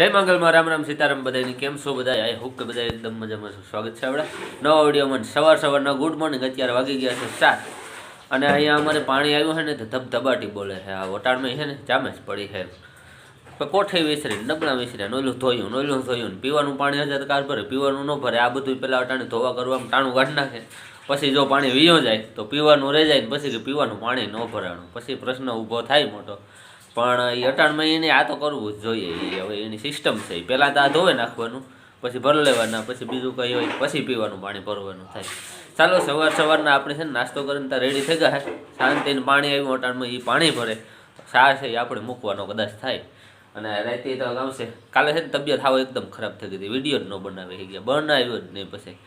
જય મંગલમાં, રામ રામ સીતારામ બધાની કેમ છો બધા આઈ હોપ કે બધા એકદમ મજામાં છો. સ્વાગત છે આપણે નવા વિડીયોમાં સવાર સવારના ગુડ મોર્નિંગ અત્યારે વાગી ગયા છે સાત. અને અહીંયા અમારે પાણી આવ્યું છે ને તો ધબધબાટી બોલે છે. આ વટાણમાં છે ને જામે જ પડી છે. કોઠે વિસરીને ડબલા વિસરીને નોયલું ધોયું નોયલું ધોયું પીવાનું પાણી હજાર કાર ભરે, પીવાનું ન ભરે. આ બધું પહેલાં અટાણે ધોવા કરવામાં ટાણું કાઢી નાખે. પછી જો પાણી વીયો જાય તો પીવાનું રહી જાય ને, પછી પીવાનું પાણી ન ભરાણું. પછી પ્રશ્ન ઊભો થાય મોટો. પણ એ અટાણમાં એને આ તો કરવું જ જોઈએ. એ હવે એની સિસ્ટમ છે. પહેલાં તો આ ધોવે નાખવાનું, પછી ભરી લેવાના, પછી બીજું કંઈ હોય પછી પીવાનું પાણી ભરવાનું થાય. ચાલો, સવાર સવારના આપણે છે ને નાસ્તો કરીને ત્યાં રેડી થઈ ગયા શાંતિને પાણી આવ્યું, અટાણમાં એ પાણી ભરે. શા છે એ આપણે મૂકવાનો કદાચ થાય. અને રાતે તો આવશે કાલે છે ને તબિયત હાવ એકદમ ખરાબ થઈ ગઈ વીડિયો જ ન બનાવે ગયા. બનાવ્યો જ નહીં પછી.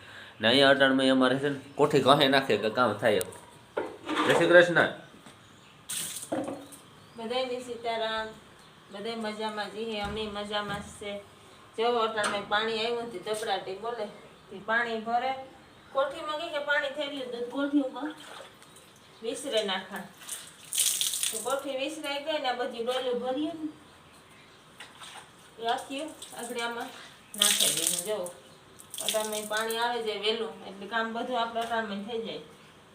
ને અહીંયા અટાણમાં અમારે છે ને કોઠી કહે નાખે કે કામ થાય જય શ્રી કૃષ્ણ. બધાયને સીતારામ, બધાય મજામાં જીએ અમે મજામાં છે. જો અટાણે પાણી આવ્યું તે ધબડાટી બોલે. તે પાણી ભરે. કોઠીમાં કઈ કે પાણી ગયું તો કોઠી ઉપર વિસરે નાખા તો કોઠી વિસરાઈ ગઈ ને બધી ડોલું ભર્યું ને. આગળ આમાં નાખી દઈએ. જો અટાણે પાણી આવે જાય વહેલું એટલે કામ બધું આપણે અટાણે થઈ જાય.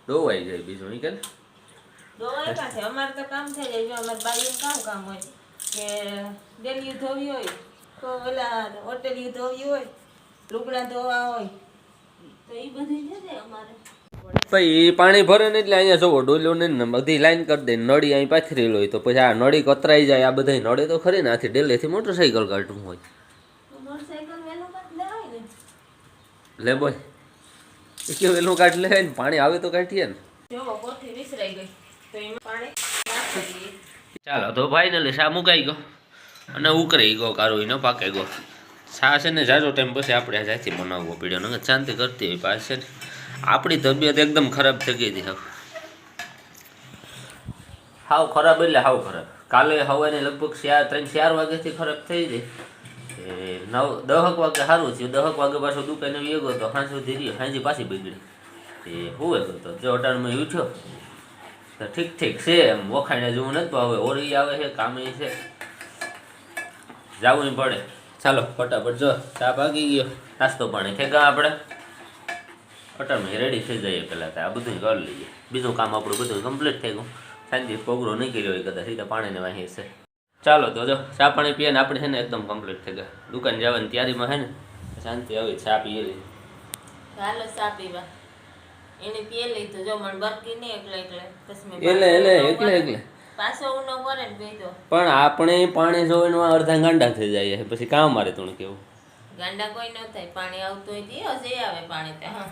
ડોવાઈ જાય બીજું, નહીં દોવાય પાસે અમારે તો કામ થઈ જાય જો અમારે બાયું કામ કામ હોય કે ડેલી ધોવી હોય તો ઓલા હોટેલી ધોવી હોય લુગડા ધોવા હોય તો એ બધું છે ને અમારે. પછી પાણી ભરે ને એટલે અહીંયા જોવો ડોલ્યો ને બધી લાઈન કરી દે નળી અહીં પાથરેલી હોય તો પછી આ નળી કતરાઈ જાય આ બધા નળે તો ખરી ને આથી ડેલેથી મોટરસાઇકલ કાઢવું હોય. લે બોય કે વેલું કાઢ લે ને પાણી આવે તો કાઢીએ ને. જો કોઠી વિસરાઈ ગઈ. ચાલો, તો ફાઇનલી શા મુકાઈ ગયો? અને ઉકરાઈ ગયો કારો એનો પાકે ગયો. શા છે ને, જાજો ટાઈમ પછી આપણે જાતિ બનાવવો પડ્યો. ને શાંતિ કરતી હોય પાસે આપણી તબિયત એકદમ ખરાબ થઈ ગઈ હતી હાવ. હાવ ખરાબ એટલે હાવ ખરાબ. કાલે હવાને લગભગ ચાર ત્રણ, ચાર વાગ્યાથી ખરાબ થઈ ગઈ. નવ, દહક વાગે સારું થયું. દહક વાગે પાછો દુકાને વેગો તો સાંજ સુધી રહ્યો. સાંજે પાછી બગડી એ હું તો. જો અટાણમાં ઉઠ્યો તો ઠીક ઠીક છે, એમ વખાણે જવું નથી, પણ હવે ઓરી આવે છે કામે છે. જવું પડે. ચાલો, ફટાફટ જો, ચા ભાગી ગયો. નાસ્તો પાણી ઠેકા આપણે. અટાણમાં રેડી થઈ જઈએ પહેલાં તો આ બધું કરી લઈએ. બીજું કામ આપણું બધું કમ્પ્લીટ થઈ ગયું. શાંતિ પ્રોગ્રો નહીં કર્યો હોય કદાચ, સીધા પાણીને વાહી છે. ચાલો, તો જો, ચા પાણી પીએ ને આપણે છે ને એકદમ કમ્પ્લીટ થઈ ગયા. દુકાન જવાની તૈયારીમાં છે ને, શાંતિ આવી, ચા પીએ. ચાલો, ચા પીવા. એને પીએ તો જો મને બરકી નહીં એકલે એકલે. એટલે એટલે એકલા એકલે પાછો ઉનો કરે ને પીધો પણ આપણે પાણી જોઈને અડધા ગાંડા થઈ જાય પછી કામ મારે તું કેવું? ગાંડા કોઈ ન થાય પાણી આવતું હોય તે જે આવે પાણી તો હા.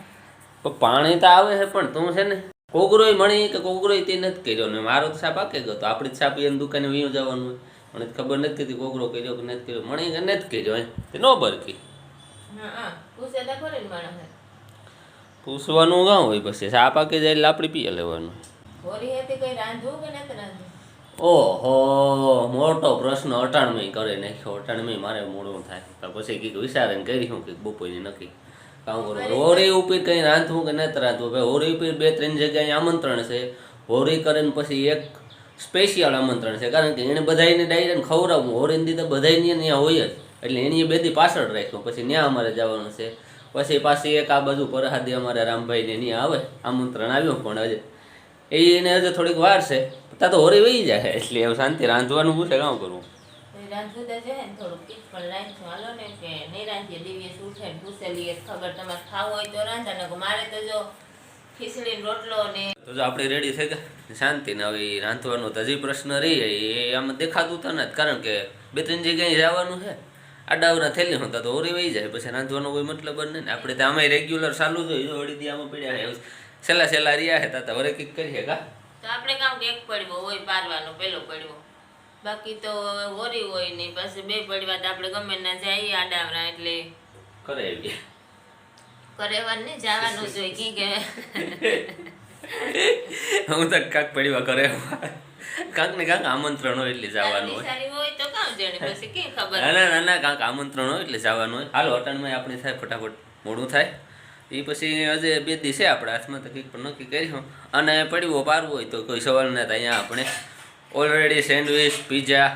પણ પાણી તો આવે છે પણ તું છે ને કોગરોય મણી કે કોગરોય તે નથી કર્યો ને મારો તો સાપ આકે ગયો તો. આપણે જ સાપ એને દુકાને વીયું જવાનું હોય. મને ખબર નથી હતી કોગરો કર્યો કે નથી કર્યો. મણી કે નથી કર્યો એ તે ન બરકી. હા હા. પૂછે તો કરે ને માણસ. પૂછવાનું ગાં હોય પછી. સાપ પાકી જાય લાપડી પીએ લેવાનું. કે ઓહો મોટો પ્રશ્ન અટાણમી કરે નાખ્યો. અટાણમી મારે મોડું થાય. પછી કંઈક વિચારે કરી હું કંઈક બપોરની નક્કી. કામ કરું. હોળી ઉપર કંઈ રાંધવું કે નથી રાંધવું? ભાઈ હોળી ઉપર બે ત્રણ જગ્યાએ આમંત્રણ છે. હોળી કરીને પછી એક સ્પેશિયલ આમંત્રણ છે. કારણ કે એને બધાને ડાયરેક્ટ ખવડાવવું. હોળીની દીધા બધાની ત્યાં હોય જ. એટલે એની બેદી પાછળ રાખ્યું પછી ત્યાં અમારે જવાનું છે. પછી પાછી એક આ બાજુ પરહાદી અમારે રામભાઈને ત્યાં આવે આમંત્રણ આવ્યું પણ હજે. એને હજે થોડીક વાર છે ત્યાં તો હોરી વહી જાય એટલે હવે શાંતિ રાંધવાનું પૂછે કામ કરવું. આપણે રેડી થઈ ગયા. શાંતિ ને હવે રાંધવાનો હજી પ્રશ્ન રહી એ આમ દેખાતું તો નથી કારણ કે બે ત્રણ જગ્યાએ જવાનું છે. આડાવના થયેલી હતા તો હોળી વહી જાય પછી રાંધવાનો કોઈ મતલબ જ નહીં ને. આપણે તો આમાં રેગ્યુલર ચાલુ જ હોય વળી દી આમાં પડ્યા છે છેલ્લા છેલ્લા રહ્યા હતા તો વરે કંઈક કરીએ કા? તો આપણે કામ એક પડવો હોય પારવાનો પેલો પડવો. બાકી તો હોરી હોય ને પછી બે પડવા તો આપણે ગમે ના જઈએ આડાવરા એટલે. કરે કરેવાનું નહીં જવાનું જોઈએ કી. હું તો કાક પડ્યા કરે કાંક ને કાંક આમંત્રણ હોય એટલે જવાનું હોય. ના ના ના કાંક આમંત્રણ હોય એટલે જવાનું હોય. હાલો અટાણમાં આપણે થાય ફટાફટ મોડું થાય. એ પછી હજે બે દિવસે આપણા હાથમાં તો કંઈક પણ નક્કી કરીશું. અને પડવો પારવું હોય તો કોઈ સવાલ ના થાય. અહીંયા આપણે already sandwich pizza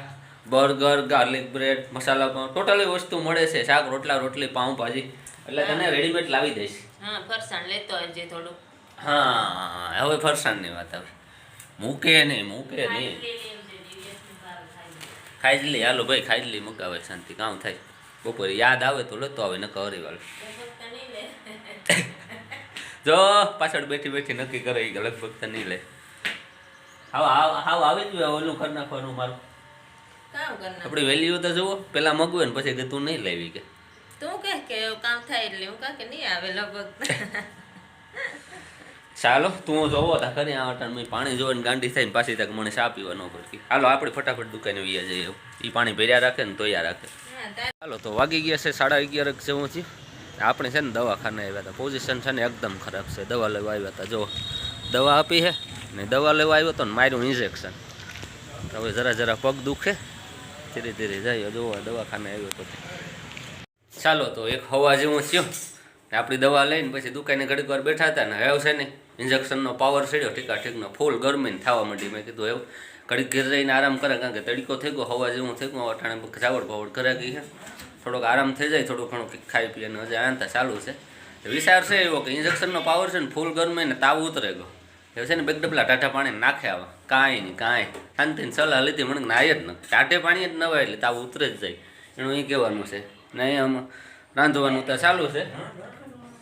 burger garlic bread masala pav totally વસ્તુ મળે છે. શાક રોટલા રોટલી પાઉં ભાજી. એટલે તને રેડીમેડ લાવી દઈશ. હા ફરસાણ લેતો આવજે થોડું હા હવે ફરસાણની વાત આવે. મૂકે નહીં મૂકે નહીં ખાઈ જ લે હાલો ભાઈ ખાઈ જ લે મુકાવે શાંતિ કામ થાય. બપોરે યાદ આવે તો લેતો આવે ન કરી વાળો. જો પાછળ બેઠી બેઠી નક્કી કરે એ લગભગ તો નહીં લે. હાવ હાવ આવી જ ઓલું કરી નાખવાનું મારું. આપણી વેલ્યુ તો જુઓ પેલા મગવે ને પછી તું નહીં લેવી કે. તું કે કે કામ થાય એટલે હું કે નહીં આવે લગભગ. ચાલો, તું જોવો, તા કરી આ વટાણ મેં પાણી જોઈને ગાંડી થઈને પાછી તક મને ચા પીવા ન પડતી. હાલો, આપણે ફટાફટ દુકાને વૈયા જઈએ એ પાણી ભર્યા રાખે ને તોયા રાખે. ચાલો તો વાગી ગયા છે સાડા અગિયાર જેવું છે. આપણે છે ને દવાખાને આવ્યા હતા પોઝિશન છે ને એકદમ ખરાબ છે. દવા લેવા આવ્યા હતા જો દવા આપી છે ને દવા લેવા આવ્યો હતો ને માર્યું ઇન્જેક્શન હવે જરા જરા પગ દુખે. ધીરે ધીરે જઈએ જોવા દવાખાને આવ્યો તો. ચાલો, તો એક હવા જેવું થયું. આપણી દવા લઈને પછી દુકાને ઘડીક વાર બેઠા હતા ને હવે છે ને ઇન્જેક્શનનો પાવર ચડ્યો ઠીકા ઠીકનો ફૂલ ગરમીને થવા માંડી. મેં કીધું એવું, ઘડીક ઘેર રહીને આરામ કરે, કારણ કે તડકો થઈ ગયો, હવા જેવું થઈ ગયું અઠાણે જાવડ ભાવડ કરે ગઈ છે. થોડોક આરામ થઈ જાય, થોડું ઘણું ખાઈ પીએ ને હજી આનતા ચાલુ છે. વિચાર છે એવો કે ઇન્જેક્શનનો પાવર છે ને ફૂલ ગરમી ને તાવ ઉતરે ગયો. એવું છે ને, બે ડબલા ટાટા પાણી નાખે આવે. કાંઈ નહીં, કાંઈ. શાંતિની સલાહ લીધી, મને નાય જ ન. ટાટે પાણી જ નવાય એટલે તાવ ઉતરે જ જાય. એનું એ કહેવાનું છે. ને આમ રાંધવાનું તો ચાલુ છે.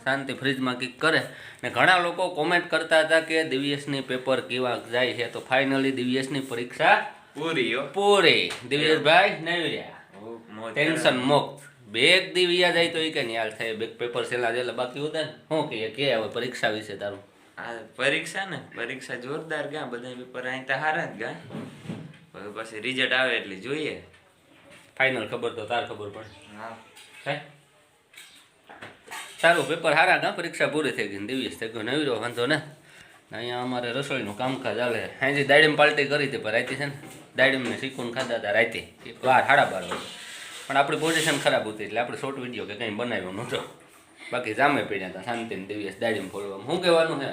શાંતિ ફ્રીજમાં કંઈક કરે. ને ઘણા લોકો કોમેન્ટ કરતા હતા કે દિવ્યેશની પેપર કેવા જાય છે. તો ફાઇનલી દિવ્યેશની પરીક્ષા પૂરી પૂરી. દિવ્યેશભાઈ નવ્યા ઓ, ટેન્શન મુક્ત. બેગ દિવ્યા જાય તો એ કે યાર થાય બેગ પેપર છેલ્લા જેલા બાકી હોતા ને શું કહીએ કે હવે પરીક્ષા વિશે તારું? આ પરીક્ષા ને? પરીક્ષા જોરદાર ગયા બધા પેપર અહીં તો હારા જ ગયા પછી રિઝલ્ટ આવે એટલે જોઈએ. ફાઇનલ ખબર તો તાર ખબર પડે. હા. હે? સારું પેપર હારા ગા પરીક્ષા પૂરી થઈ ગઈ દિવ્યેશ થઈ ગયો નવી રહ્યો વાંધો ને. અહીંયા અમારે રસોઈનું કામકાજ ચાલે હાજી દાડીમ પાલટી કરી હતી પણ રાતી છે ને દાડીમને શીખવું ખાધા હતા રાતે. બાર સાડા બાર વાગે. પણ આપણી પોઝિશન ખરાબ હતી એટલે આપણે શોર્ટ વીડિયો કે કંઈ બનાવ્યો નહોતો. બાકી જામે પડ્યા હતા શાંતિને દિવ્યેશ દાડીમ ફોડવામાં શું કહેવાનું છે?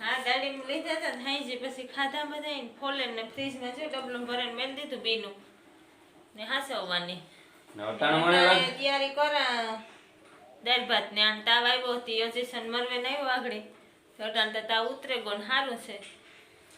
હા ગાડી લીધા હતા ને હાઈ પછી ખાધા બધા ફોલે ને ફ્રીજમાં જો ડબલું ભરીને મેળ દીધું બીનું. ને હાસવવાની. તૈયારી કરા દાળ ભાત ને આને તાવ આવ્યો હતી હજી મરવે નહીં તો અટાણ તો તાવ ઉતરે ગયો ને સારું છે.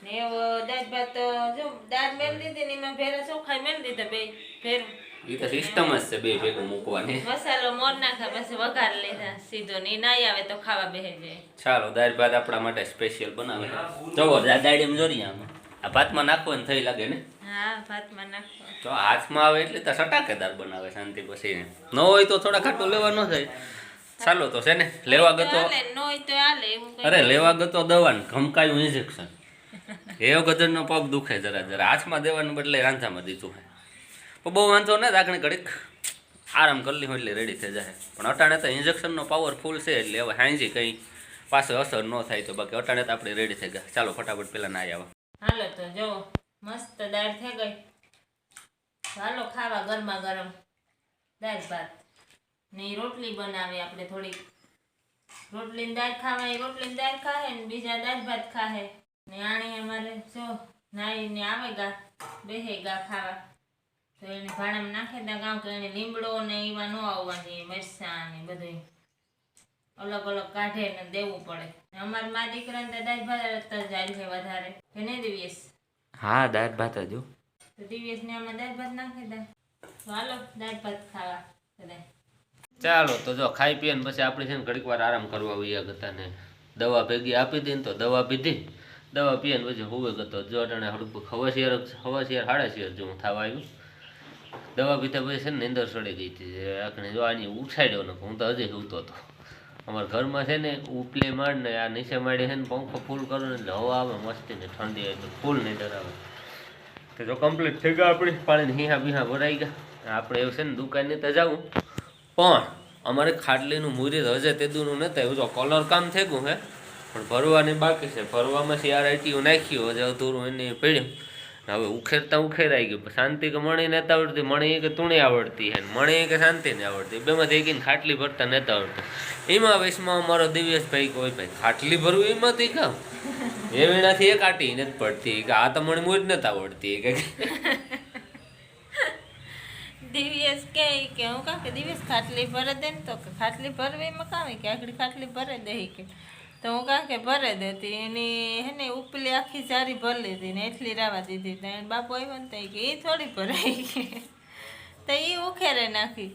ને દાળ ભાત જો દાળ મેળ દીધી ને એમાં ભેરા ચોખાઈ મેળ દીધા બે ભેરું. એ તો સિસ્ટમ જ છે બે ભેગું મૂકવાની. મસાલો મોર નાખા પછી વઘાર લીધા સીધો ને ના આવે તો ખાવા બેહે જાય. ચાલો દાળ ભાત આપણા માટે સ્પેશિયલ બનાવે. જવો દાડીમ જોરી આમાં. આ ભાતમાં ને થઈ લાગે ને? હા ભાતમાં નાખો તો હાથમાં આવે એટલે તો સટાકેદાર બનાવે શાંતિ પછી. ન હોય તો થોડા ખાટું લેવા ન થાય ચાલો તો છે ને લેવા ગતો તો અરે લેવા ગતો દવા ને ઘમકાયું ઇન્જેક્શન એવો ગજરનો પગ દુખે જરા જરા. હાથમાં દેવાનું બદલે રાંધામાં દીધું હોય પણ બહુ વાંધો ને રાખણી ઘડીક આરામ કરી લી હોય એટલે રેડી થઈ જાય. પણ અટાણે તો ઇન્જેક્શનનો પાવર ફૂલ છે એટલે હવે હાંજી કંઈ પાસે અસર ન થાય તો બાકી અટાણે તો આપણે રેડી થઈ ગયા. ચાલો ફટાફટ પહેલાં ના આવ્યા હાલો તો જો, મસ્ત દાળ થઈ ગઈ. હાલો ખાવા ગરમા ગરમ દાળ ભાત. ને રોટલી બનાવી આપણે થોડીક. રોટલી દાળ ખાવા એ રોટલી દાળ ખાહે ને બીજા દાળ ભાત ખાહે ને આણી અમારે જો નાઈને આવે ગા, બેહે ગા ખાવા. તો એને ભાણામાં નાખે ત્યાં ગામ કે એને લીમડો ને એવા ન આવવાની મરસા ને બધું અલગ અલગ કાઢે ને દેવું પડે. અમારે મા દીકરાને તો દાળ ભાત જ જાય છે વધારે. કે નહીં દિવ્યેશ? હા દાળ ભાત જ. તો દિવ્યેશને આમાં દાળ ભાત નાખી દે. ચાલો હાલો દાળ ભાત ખાવા બધા ચાલો તો જો ખાઈ પીએ ને પછી આપણે છે ને ઘડીક વાર આરામ કરવા આવીએ ગતાને. દવા ભેગી આપી દે ને તો દવા પીધી. દવા પીએ ને પછી હોવે ગતો. જો અટાણે હડકું હવાશિયાર હવાશિયાર હાડાશિયાર હું થવા આવ્યું. દવા પીતા પછી છે ને નીંદર સડી ગઈ હતી. આખણે જો આની ઉઠાડ્યો ને હું તો હજી સૂતો હતો. અમારા ઘરમાં છે ને ઉપલે માડ ને આ નીચે માડી છે ને, પંખો ફૂલ કરો ને, એટલે હવા આવે મસ્તી ને, ઠંડી આવે તો ફૂલ નહીં ધરાવે તો જો કમ્પ્લીટ થઈ ગયા આપણે પાણી હિંહા બિહા ભરાઈ ગયા. આપણે એવું છે ને દુકાને તો જાવું પણ અમારે ખાટલીનું મુહૂર્ત હજે તેદુનું નથી એવું જો કલર કામ થઈ ગયું હે, પણ ભરવાની બાકી છે. ભરવામાં સીઆરઆઈટીઓ નાખ્યું, હજે અધૂરું એને પડ્યું. હવે ઉખેરતા ઉખેરાઈ ગયું. શાંતિ કે મણી નહોતા આવડતી, મણી કે તુણી આવડતી હે મણી કે શાંતિ ને આવડતી. બેમાં દેખીને ખાટલી ભરતા નહોતા આવડતું. એમાં વયસમાં અમારો દિવ્યેશભાઈ કોઈ ભાઈ, ખાટલી ભરવું એમાંથી કામ એ વીણાથી એક આટી નથી પડતી. કે આ તો મણી મુજ નથી આવડતી. કે દિવ્યેશ કે કે, હું કાં કે દિવ્યેશ ખાટલી ભરે દે ને તો ખાટલી ભરવી એમાં કામ કે આગળ ખાટલી ભરે દે કે. તો હું કાં કે ભરે દેતી એની હે ને ઉપલી આખી જારી ભરી લીધી ને એટલી રાવા દીધી. તો એને બાપુ આવ્યો ને તો કે એ થોડી ભરાઈ તો એ ઉખેરે નાખી.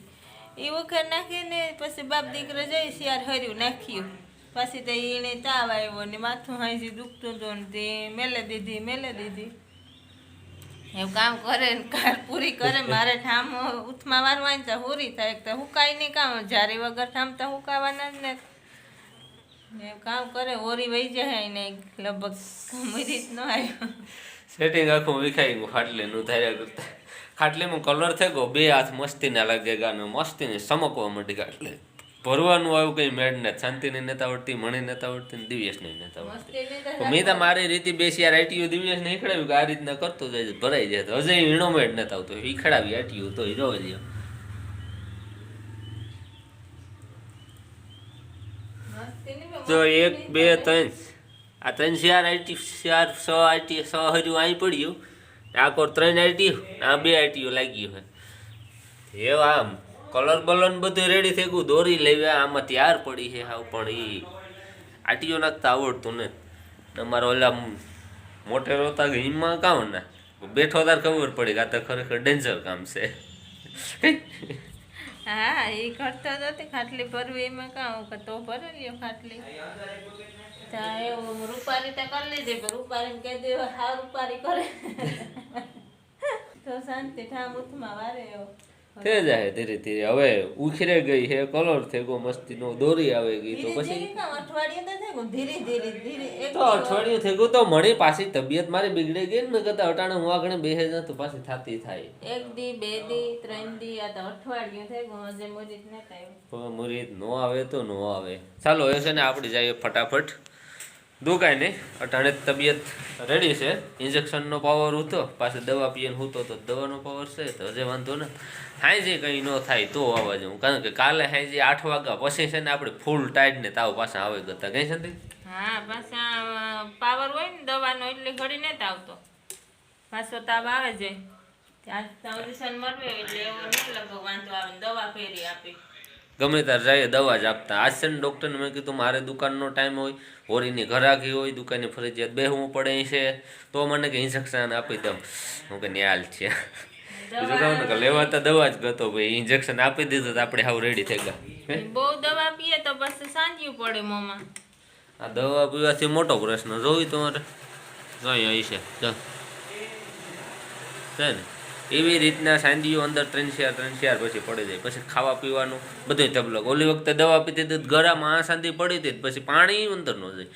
એ ઉખેર નાખીને પછી બાપ દીકરો જઈ શિયાર હર્યું નાખ્યું. પછી તો એને તાવ આવ્યો ને માથું હાંસી દુખતું હતું ને તે મેલે દીધી મેલે દીધી. એવું કામ કરે કાર પૂરી કરે, મારે ઠામ ઉથમાં વારવાની તો પૂરી થાય. તો હુકાય નહીં કામ. જારી વગર ઠામ તો હુકાવાના જ ને કામ કરે ઓરી વહી જાય ને લગભગ રીત ન આવ્યો. સેટિંગ આખું વિખાઈ ગયું ખાટલીનું ધાર્યા કરતા. ખાટલીમાં કલર થઈ ગયો બે હાથ મસ્તીના લાગે ગાને મસ્તીને ચમકવા માંડી ખાટલે. ભરવાનું આવ્યું કંઈ મેળ ને શાંતિની નતા આવડતી મણી નતા આવડતી ને દિવ્યેશની નેતા આવડતી. મસ્તી મેં તો મારી રીતે બેસી આ આઈટીયુ દિવ્યેશ ને ઈખડાવ્યું કે આ રીતના કરતો જાય ભરાઈ જાય તો. હજે ઈણો મેળ નતા આવતો ઈખડાવી આટીયું તો હીરો જ તો એક, બે, ત્રણ. આ ત્રણ ચાર આઈટી ચાર છ આઈટી છ હર્યું અહીં પડ્યું. આ કોર ત્રણ આઈટી, આ બે આઈટીઓ લાગી હોય. એવા આમ, કલર બલર બધું રેડી થઈ ગયું, દોરી લેવા, આમાં તૈયાર પડી છે હાવ, પણ એ આટીઓ નાખતા આવડતું ને અમારો ઓલા મોટેરો હતા હિમમાં કામ ના બેઠો તાર ખબર પડી કે આ તો ખરેખર ડેન્જર કામ છે. હા એ કરતો હતી ખાટલી ભરવી, એમાં કાં કે તો ભરી લ્યો ખાટલી. ત્યાં એવું રૂપારી તો કરી લીધી પણ રૂપારીને કહી દે હા, રૂપારી કરે. તો શાંતિ ઠામ ઉથમાં વારે એવો. તે જાય ધીરે ધીરે. હવે ઉખરે ગઈ હે કલર થઈ ગયો મસ્તીનો દોરી આવે ગઈ તો પછી? તો થઈ અઠવાડિયું થઈ ગયું તો મળી પાછી તબિયત મારી બિગડી ગઈ ને કરતા અટાણે હું આગળ બેસે જ તો પાછી થતી થાય. એક દી બે દી ત્રણ દી આ તો અઠવાડિયું થઈ ગયું હજે મુરીત ન નતા મુરીત નો આવે તો નો આવે. ચાલો એ છે ને આપણે જઈએ ફટાફટ. દુકાને અટાણે તબિયત રેડી છે. ઇન્જેક્શનનો પાવર હતો પાછો દવા પીએ હૂતો તો દવાનો પાવર છે, તો હજે વાંધો ને. હાંજે કંઈ ન થાય તો આવવા જવું કારણ કે કાલે હાંજે આઠ વાગ્યા પછી છે ને આપણે ફૂલ ટાઈટ ને તાવ પાછા આવે કરતા. કઈ છે હા, પાછા પાવર હોય ને દવાનો, એટલે ઘડી ને આવતો પાછો તાવ આવે છે ત્યાં એટલે એવો નહીં લગભગ વાંધો આવે દવા ફેરી આપી. ગમે ત્યારે જઈએ દવા જ આપતા. ને ડૉક્ટરને મેં કીધું મારે દુકાનનો ટાઈમ હોય હોરીની ઘરાકી હોય દુકાને ફરજિયાત બેહવું પડે છે. તો મને કે ઇન્જેક્શન આપી દઉં. હું કે ન્યાલ છે. બીજું કહું ને કે લેવાતા દવા જ ગતો ભાઈ ઇન્જેક્શન આપી દીધું તો આપણે હાવ રેડી થઈ ગયા. બહુ દવા પીએ તો સાંજ્યું પડે મોંમાં. આ દવા પીવાથી મોટો પ્રશ્ન જોઈ તમારે? જોઈ અહીં છે ચાલ છે ને? એવી રીતના સાંજીઓ અંદર ત્રણ ચાર ત્રણ ચાર પછી પડી જાય. પછી ખાવા પીવાનું બધું તબલક ઓલી વખતે દવા પીતી હતી ગળામાં આ સાંધી પડી હતી પછી પાણી અંદર ન જાય.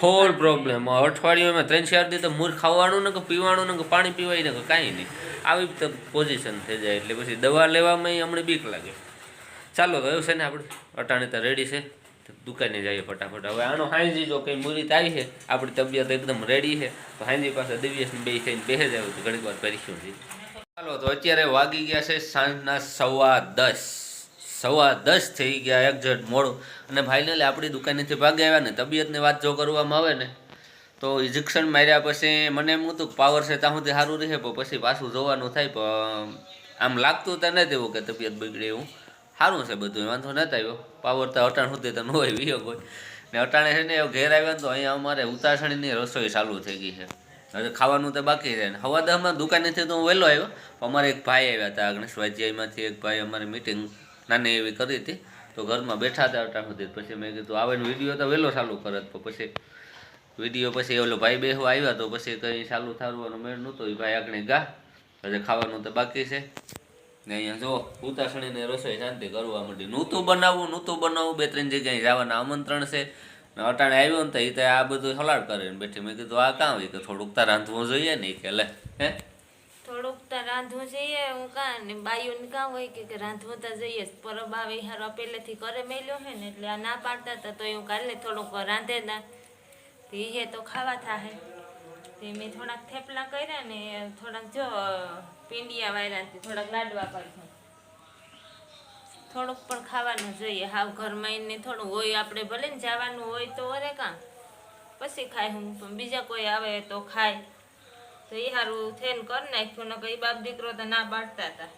ફોલ પ્રોબ્લેમ અઠવાડિયામાં ત્રણ ચાર દી તો મૂર ખાવાનું ને કે પીવાનું ને કે પાણી પીવાય ને કે કાંઈ નહીં. આવી પોઝિશન થઈ જાય. એટલે પછી દવા લેવામાં હમણાં બીક લાગે. ચાલો એવું છે ને આપણે અટાણે તો રેડી છે. દુકાને જઈએ ફટાફટ. હવે આનો હાંજી જો કંઈ મુરીત આવી છે, આપણી તબિયત એકદમ રેડી છે, તો હાંજી પાસે દિવ્યસની બે થઈને બેસે આવ્યું તો ઘડીક વાર કરીશું જી ચાલો તો અત્યારે વાગી ગયા છે સાંજના સવા દસ. સવા દસ થઈ ગયા એક્ઝેક્ટ મોડું. અને ફાઇનલી આપણી દુકાનેથી ભાગી આવ્યા ને, તબિયતની વાત જો કરવામાં આવે ને, તો ઇન્જેક્શન માર્યા પછી મને એમ હતું પાવર છે ત્યાં સુધી સારું રહે, પણ પછી પાછું જોવાનું થાય આમ લાગતું તો નથી એવું કે તબિયત બગડે એવું. સારું છે બધું વાંધો નથી આવ્યો. પાવર તો અટાણ સુધી તો ન હોય વિયો કોઈ ને અટાણે છે ને ઘેર આવ્યા ને તો અહીંયા અમારે ઉતાસણીની રસોઈ ચાલુ થઈ ગઈ છે. હવે ખાવાનું તો બાકી ને હવા દહમાં દુકાનેથી તો હું વહેલો આવ્યો. અમારે એક ભાઈ આવ્યા હતા ગણેશવાજીમાંથી એક ભાઈ અમારી મિટિંગ નાની એવી કરી હતી. તો ઘરમાં બેઠા હતા અટાણ સુધી. પછી મેં કીધું આવે વીડિયો તો વહેલો ચાલુ કરત પણ પછી વીડિયો પછી ઓલો ભાઈ બેહવા આવ્યા તો પછી કંઈ ચાલુ થવાનું મેળ નહોતો. એ ભાઈ આગળ ગા. હજે ખાવાનું તો બાકી છે. ને અહીંયા જો, ઉતાસણીને રસોઈ શાંતિ કરવા માંડી. નહોતું બનાવવું નહોતું બનાવવું. બે ત્રણ જગ્યાએ જવાના આમંત્રણ છે. અટાણે આવ્યો ને તો એ તો આ બધું હલાડ કરીને બેઠી. મેં કીધું, આ કાં હોય? કે થોડુંક તાર રાંધવું જોઈએ ને કે, લે, હે? થોડુંક તો રાંધવું જોઈએ, હું કાં, ને બાયુને કાં હોય કે રાંધવું તો જોઈએ પરબ આવે હારો પહેલેથી કરે મેલ્યો હે ને, એટલે આ ના પાડતા હતા તો હું કાલે થોડુંક રાંધે ના એ તો ખાવા થાહે. તે મેં થોડાક થેપલા કર્યા ને, થોડાક જો પીંડિયા વાયરા થોડાક લાડવા કર્યા થોડુંક પણ ખાવાનું જોઈએ. હાવ ઘરમાં એને થોડું હોય આપણે ભલે ને જવાનું હોય તો વરે કાં પછી ખાય હું પણ બીજા કોઈ આવે તો ખાય. તો એ સારું થઈને કરી નાખ્યું ને કઈ બાપ દીકરો તો ના પાડતા હતા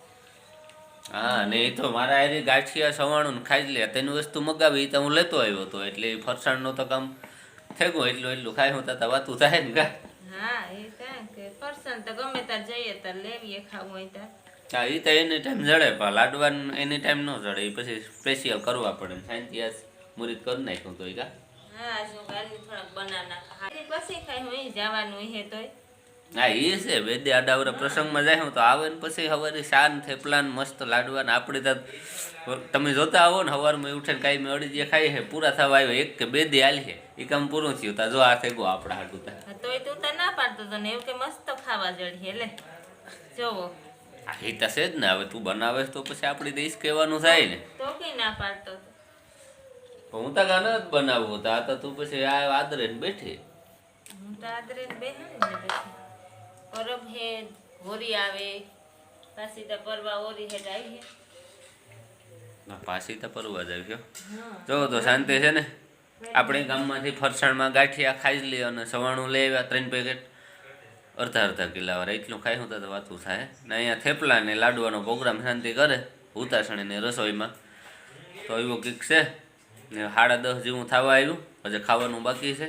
હા ને એ તો મારા એ ગાંઠિયા સવાણું ને ખાઈ જ લે. તેની વસ્તુ મગાવી તો હું લેતો આવ્યો હતો એટલે ફરસાણનું તો કામ થઈ ગયું એટલું એટલું ખાય હું તા વાતું થાય ને હા એ કાંઈ કે પર્સન તો ગમે ત્યાં જઈએ ત્યાં લેવીએ ખાવું હોય ત્યાં હા એ તો એની ટાઈમ જડે પણ લાડવાન એની ટાઈમ ન જડે એ પછી સ્પેશિયલ કરવા પડે શાંતિ આજ મુરીત કરી નાખ્યું તો કા? હા શું ગાડી થોડાક બનાના પછી ખાઈ હું જવાનું હે તોય. હા એ છે વેદે આડાવરે પ્રસંગમાં જાય હું તો આવે ને પછી સવારે શાન થેપલા ને મસ્ત લાડવા ને આપણે તો તમે જોતા આવો ને સવારમાં ઉઠીને કાંઈ મેં અડી જે ખાઈ છે પૂરા થવા આવ્યો એક કે બે દી હાલી છે એ કામ પૂરું થયું તા જો આ થઈ ગયો આપણા હાટું તા. તોય તું તો ના પાડતો તો ને એવું કે મસ્ત ખાવા જડી એટલે જોવો. હા એ તો છે જ ને. હવે તું બનાવે તો પછી આપણી દેશ કહેવાનું થાય ને. તો કઈ ના પાડતો હું તો ગાના જ બનાવું તો આ તો તું પછી આ આદરે ને બેઠી. હું તો આદરે ને બેહે ને પરબ હે હોરી આવે પાછી તો પરવા હોરી હેડ આવી હે. પાછી તો પરવા જ આવ્યો જો તો શાંતિ છે ને. આપણે ગામમાંથી ફરસાણમાં ગાંઠિયા ખાઈ લે લઈએ અને સવાણું લઈ આવ્યા ત્રણ પેકેટ. અડધા અડધા કિલ્લાવાળા એટલું ખાઈ હું તો વાતું થાય. ને અહીંયા થેપલા ને લાડવાનો પ્રોગ્રામ શાંતિ કરે ઉતાસણી ને રસોઈમાં. તો એવો કંઈક છે. ને સાડા દસ જેવું થવા આવ્યું, પછી ખાવાનું બાકી છે.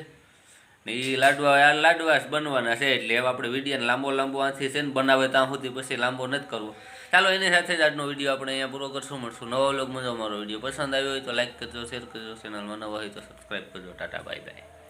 ને એ લાડવા, આ લાડવા જ બનવાના છે, એટલે હવે આપણે વિડીયોને લાંબો લાંબો આથી છે ને બનાવે ત્યાં સુધી પછી લાંબો નથી કરવો. ચાલો, એની સાથે જ આજનો વીડિયો આપણે અહીંયા પૂરો કરશું, મળશું નવો લોગ મજો મારો વીડિયો પસંદ આવ્યો હોય તો લાઈક કરજો શેર કરજો ચેનલમાં નવા હોય તો સબસ્ક્રાઈબ કરજો. Tata bye bye